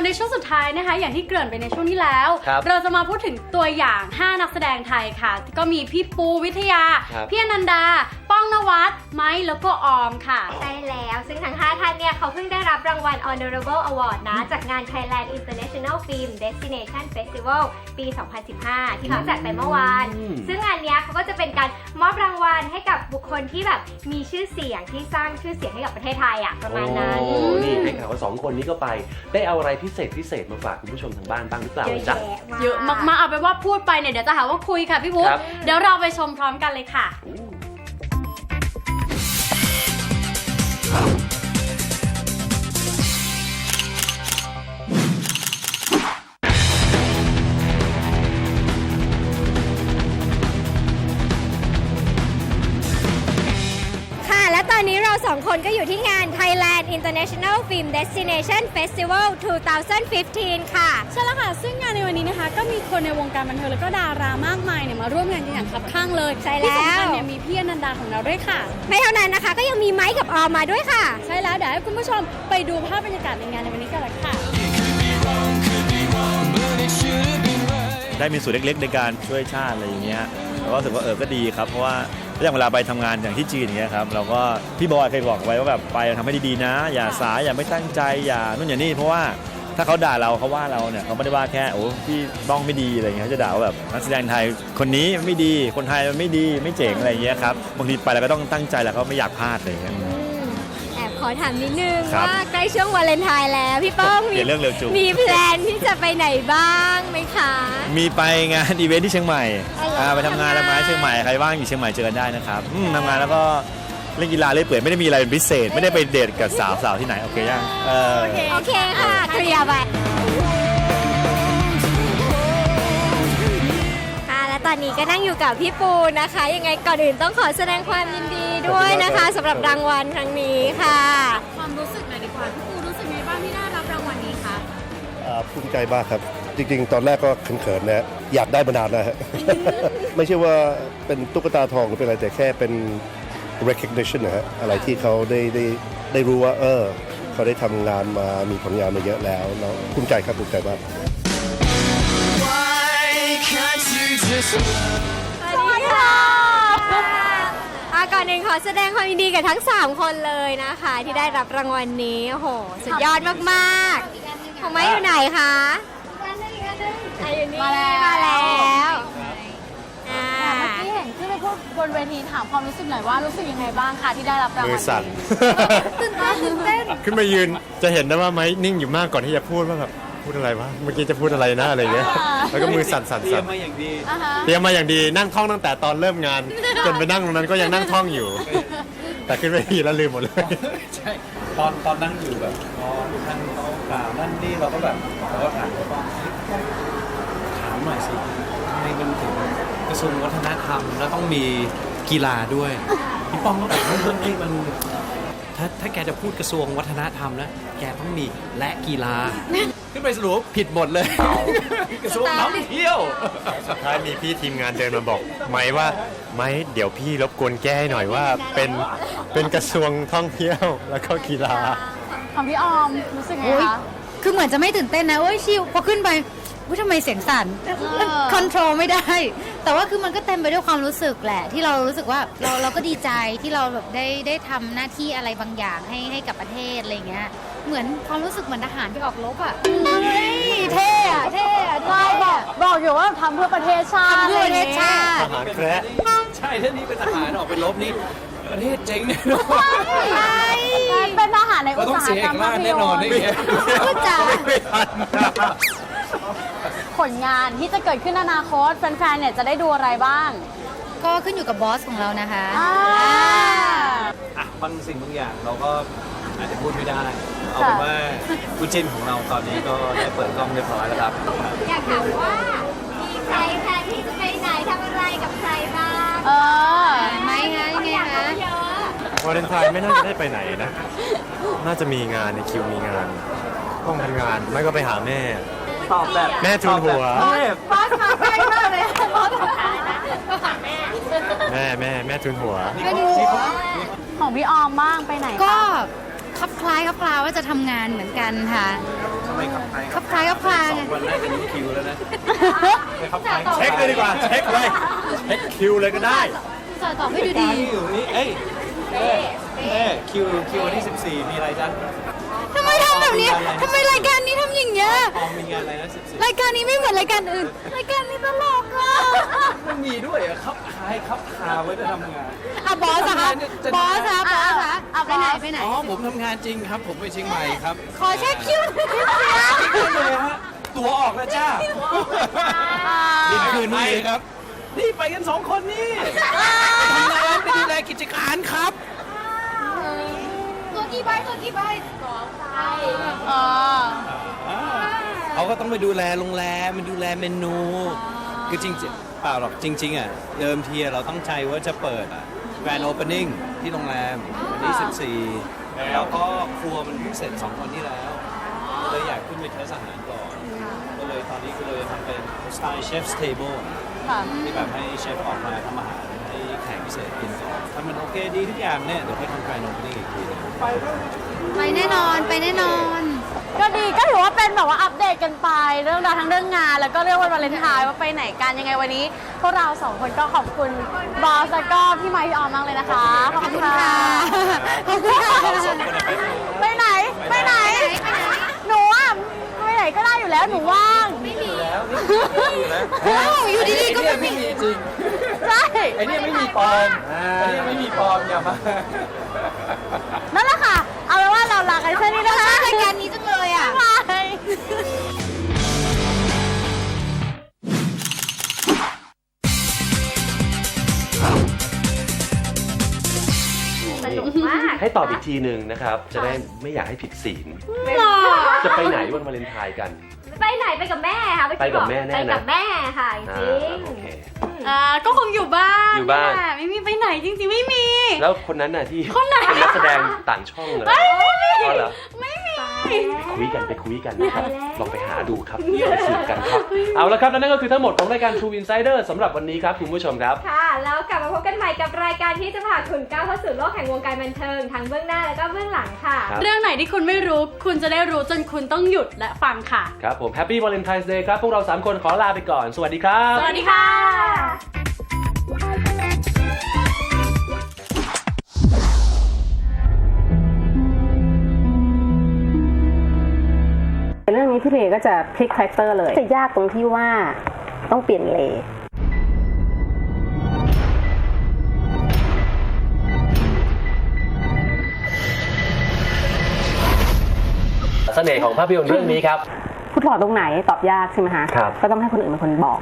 มาในช่วงสุดท้ายนะคะ อย่างที่เกริ่นไปในช่วงที่แล้ว ครับเราจะมาพูดถึงตัวอย่าง 5 นักแสดงไทยค่ะ ก็มีพี่ปูวิทยา ครับพี่อนันดา ป้องนวัดไม้แล้วก็ออมค่ะ ใช่แล้วซึ่งทั้ง 5 ท่านเนี่ยเขาเพิ่งได้รับรางวัล Honorable Award นะ จากงาน Thailand International Film Destination Festival ปี 2015 ที่เพิ่งจัดไปเมื่อวานอืมซึ่งงานเนี้ยเขาก็จะเป็นการมอบรางวัลให้กับบุคคลที่แบบมีชื่อเสียงที่สร้างชื่อเสียงให้กับประเทศไทยอะประมาณนั้น โอ้นี่ได้ข่าวว่าสองคนนี้ก็ไป ได้เอาอะไรพิเศษพิเศษมาฝากคุณผู้ชมทางบ้านบ้างหรือเปล่าเยอะจ๊ะ แยะมาก เยอะมากๆเอาไปนว่าพูดไปเนี่ยเดี๋ยวจะหาว่าคุยค่ะพี่บุ๊คครับ เดี๋ยวเราไปชมพร้อมกันเลยค่ะค่ สองคนก็อยู่ที่งาน Thailand International Film Destination Festival 2015 ค่ะ ใช่แล้วค่ะ ซึ่งงานในวันนี้นะคะ ก็มีคนในวงการบันเทิงแล้วก็ดารามากมายเนี่ยมาร่วมงานกันอย่างคับข้างเลยใช่แล้ว ที่สำคัญเนี่ยมีพี่อนันดาของเราด้วยค่ะ ไม่เท่านั้นนะคะ ก็ยังมีไม้กับออมมาด้วยค่ะ ใช่แล้วเดี๋ยวให้คุณผู้ชมไปดูภาพบรรยากาศในงานในวันนี้กันเลยค่ะ ได้มีส่วนเล็กๆในการช่วยชาติอะไรอย่างเงี้ยเราก็รู้สึกว่าเออก็ดีครับ เพราะว่า อย่างเวลาไปทำงานอย่างที่จีนอย่างเงี้ยครับเราก็พี่บอยเคยบอกไว้ว่าแบบไปทำให้ดีๆนะ อย่าสายอย่าไม่ตั้งใจอย่านู่นอย่างนี้เพราะว่าถ้าเขาด่าเราเขาว่าเราเนี่ยเขาไม่ได้ว่าแค่โอ้พี่บ้องไม่ดีอะไรเงี้ยเขาจะด่าวแบบนักแสดงไทยคนนี้ไม่ดีคนไทยมันไม่ดีไม่เจ๋งอะไรเงี้ยครับบางทีไปเราก็ต้องตั้งใจแล้วก็ไม่อยากพลาดอะไรเงี้ย ขอถามนิดนึงครับ ว่าใกล้ช่วงวาเลนไทน์แล้วพี่ป้องเปลี่ยนเรื่องเร็วจุงมีแพลนที่จะไปไหนบ้างไหมคะ มีไปงาน อีเวนท์ที่เชียงใหม่อ๋อเหรออ่าไปทำงานทำงานที่เชียงใหม่ใครว่างอยู่เชียงใหม่เจอกันได้นะครับอืมทำงานแล้วก็เล่นกีฬาเล่นเปื่อยไม่ได้มีอะไรเป็นพิเศษ ไม่ได้ไปเดทกับสาวสาวที่ไหนโอเคยังเออ โอเคค่ะเคลียร์ไป อนนี้ก็นั่งอยู่กับพี่ปูนะคะ ยังไงก่อนอื่นต้องขอแสดงความยินดีด้วยนะคะสำหรับรางวัลครั้งนี้ค่ะ ความรู้สึกหน่อยดีกว่าพี่ปูรู้สึกไงบ้างที่ได้รับรางวัลนี้คะอ่าภูมิใจมากครับ จริง ๆ ตอนแรกก็เขินๆนะฮะอยากได้มานานนะฮะ ไม่ใช่ว่าเป็นตุ๊กตาทองหรือเป็นอะไรแต่แค่เป็น recognition นะฮะอะไรที่เขาได้ได้ได้รู้ว่า เออ เขาได้ทำงานมามีผลงานมาเยอะแล้วเนาะภูมิใจครับภูมิใจมาก สวัสดีค่ะอะก่อนหนึ่งขอแสดงความยินดีกับทั้ง 3 คนเลยนะคะ ที่ได้รับรางวัลนี้โอ้โหสุดยอดมากๆของไม้อยู่ไหนคะอะอยู่นี่มาแล้วมาแล้วอ่าเมื่อกี้เห็นขึ้นไปพูดบนเวทีถามความรู้สึกหน่อยว่ารู้สึกยังไงบ้างคะที่ได้รับรางวัลมือสั่น ตื่นเต้นตื่นเต้นขึ้นมายืนจะเห็นได้ว่าไม้นิ่งอยู่มากก่อนที่จะพูดว่าแบบ พูดอะไรวะเมื่อกี้จะพูดอะไรนะอะไรเงี้ยแล้วก็มือสั่นสั่นเตรียสั่มนมาอย่างดีอ่าฮะเตรียมมาอย่างดีนั่งท่องตั้งแต่ตอนเริ่มงาน จนไปนั่งตรงนั้นก็ยังนั่งท่องอยู่ แต่ขึ้นไปทีแล้วลืมหมดเลย ใช่ตอนตอนนั่งอยู่แบบพอท่านเขากล่าวนั่นนี่เราก็แบบเราก็ถามเขาว่าถามหน่อยสิทำไมมันถึงกระทรวงวัฒนธรรมแล้วต้องมีกีฬาด้วยพี่ป้องก็แบบเฮ้ยเรื่องนี้มัน ถ้าถ้าแกจะพูดกระทรวงวัฒนธรรมแล้วแกต้องมีและกีฬา ขึ้นไปสรุปว่าผิดหมดเลย กระทรวงท่องเที่ยว สุดท้ายมีพี่ทีมงานเดินมาบอกไม้ว่าไม้เดี๋ยวพี่รบกวนแก้ให้หน่อยว่าเป็นเป็นกระทรวงท่องเที่ยวแล้วก็กีฬา ของพี่ออมรู้สึกไงโอ๊ยคะ คือเหมือนจะไม่ตื่นเต้นนะ โอ้ยชิวพอขึ้นไป อุ๊ยทำไมเสียงสั่นอคอนโทรลไม่ได้ แต่ว่าคือมันก็เต็มไปด้วยความรู้สึกแหละ ที่เรารู้สึกว่าเราเราก็ดีใจที่เราแบบได้ได้ทำหน้าที่อะไรบางอย่างให้ให้กับประเทศอะไรอย่างเงี้ยเหมือนความรู้สึกเหมือนทหารไปออกรบอะเฮ้ยเท่อะเท่อะใช่บอกบอกอยู่ว่าทำเพื่อประเทศชาติทำเพื่อประเทศชาทติหารแคระใช่ถ้านี่เป็นทหารออกไปรบนี่ประเทศเจ๊งแน่นอนใช่เป็นทหารในเราอุตต้องสาหเสียกรเอรมกราภาชพแน่ยนอนนตนี่ร์ไงพูดจาไม่ทัน ผลงานที่จะเกิดขึ้นในอนาคตแฟนๆเนี่ยจะได้ดูอะไรบ้าง ก็ขึ้นอยู่กับบอสของเรานะคะอ่า อะบางสิ่งบางอย่างเราก็อาจจะพูดไม่ได้ เอาเป็นว่าคู่จิ้นของเราตอนนี้ก็ได้เปิดกล้องเรียบร้อยแล้วครับ อยากถามว่า มีใครแพลนที่จะไปไหนทำอะไรกับใครบ้างเออไหมคะยังไงอยากคะรู้เยอะ วาเลนไทน์ไม่น่าจะได้ไปไหนนะ น่าจะมีงานในคิวมีงาน ต้องทำงาน ไม่ก็ไปหาแม่ ตอบแบบแม่ทุนหัว ตอบแบบบอสมาใกล้มากเลยบอสมาแม่แม่แม่ทุนหัวของพี่ออมบ้างไปไหนคะก็คลับคล้ายคลับคลาว่าจะทำงานเหมือนกันค่ะทำไมขับไทยขับคล้ายขับคลายสองวันน่าจะรู้คิวแล้วนะไปขับไทยเช็คเลยดีกว่า เช็คเลยเช็คคิวเลยก็ได้สอดตอบให้ดูดีดี อยู่นี่เอ้ยเอ้ยเอ้ยคิวคิววันที่ 14 มีอะไรจ๊ะ ทำไมทำแบบนี้ ทำไมรายการนี้ทำ อย่างเงี้ยออมมีงานอะไรนะ14รายการนี้ไม่เหมือนรายการอื่น รายการนี้ตลกอะมันมีด้วยเหรอะครับคายครับคาไว้จะทำงาน อะบอสอะคะบอสอะบอสอะเอาไปไหนไปไหน อ๋อผมทำงานจริงครับ ผมไปเชียงใหม่ครับขอเช็คคิวหน่อยนี่เลยฮะตัวออกแล้วจ้านี่คืนนี้ครับ นี่ไปกันสองคนนี่ทำงานไปดูแลกิจการครับตัวกี่ใบตัวกี่ใบสองใบอ๋อเขา ก็ต้องไปดูแลโรงแรมไปดูแลเมนู คือจริงๆเปล่าหรอกจริง ๆ อะ เดิมทีเราตั้งใจว่าจะเปิดอะแกรนด์โอเพนนิ่งที่โรงแรมวันที่ 14 แล้วก็ครัวมันเพิ่งเสร็จ 2 วันที่แล้ว ก็เลยอยากขึ้นไปเทสอาหารก่อน ก็เลยตอนนี้ก็เลยทำเป็นสไตล์เชฟสเทเบิลที่แบบให้เชฟออกมาทำอาหารให้แขกพิเศษกินก่อนถ้ามันโอเคดีทุกอย่างเนี่ย เดี๋ยวค่อยทำแกรนด์โอเพนนิ่งอีกทีหนึงไปแน่นอนไปแน่นอน ก็ดีก็ถือว่าเป็นแบบว่าอัปเดตกันไป เรื่องราวทั้งเรื่องงาน แล้วก็เรื่องวันวาเลนไทน์ว่าไปไหนกันยังไงวันนี้ พวกเราสองคนก็ขอบคุณบอสแล้วก็พี่ไมค์พี่ออมมากเลยนะคะ ขอบคุณค่ะขอบคุณค่ะไปไหนไปไหน หนูอะไปไหนก็ได้อยู่แล้วหนูว่างไม่มีแล้วนี่อยู่แล้วโอ้อยู่ดีๆก็ไม่มีจริงใช่ไอ้เนี่ยไม่มีปลอมไอ้เนี่ยไม่มีปลอมอย่ามานั่นแหละค่ะ แค่นี้นะคะรายการนี้จังเลยอะบายให้ตอบอีกทีหนึ่งนะครับ จะได้ไม่อยากให้ผิดศีล จะไปไหนวันวาเลนไทน์กัน ไปไหนไปกับแม่ค่ะไปกับแม่แน่นะ ไปกับแม่ค่ะจอ่าริงโอเค อ่าก็คงอยู่บ้านอยู่บ้าน แหละไม่มีไปไหนจริงๆไม่มี แล้วคนนั้นน่ะที่เป็นนักแสดงต่างช่องเลย ไม่มี อ๋อเหรอไม่มีคุยกันไปคุยกันนะครับ ลองไปหาดูครับไปสืบกันครับ เอาละครับและนั่นก็คือทั้งหมดของรายการ True Insider สำหรับวันนี้ครับคุณผู้ชมครับ ค่ะ แล้วกลับมาพบกันใหม่กับรายการที่จะพาคุณก้าวเข้าสู่โลกแห่งวงการบันเทิงทั้งเบื้องหน้าแล้วก็เบื้องหลังค่ะ ครับ เรื่องไหนที่คุณไม่รู้ คุณจะได้รู้จนคุณต้องหยุดและฟังค่ะ ครับผม Happy Valentine's Day ครับ พวกเรา 3 คนขอลาไปก่อน สวัสดีครับ สวัสดีค่ะ พี่เลก็จะพลิกคาแรคเตอร์เลยจะยากตรงที่ว่าต้องเปลี่ยนเลเสน่ห์ของภาพยนตร์เรื่องนี้ครับ พูดบอกตรงไหนตอบยากใช่ไหมคะครับก็ต้องให้คนอื่นเป็นคนบอก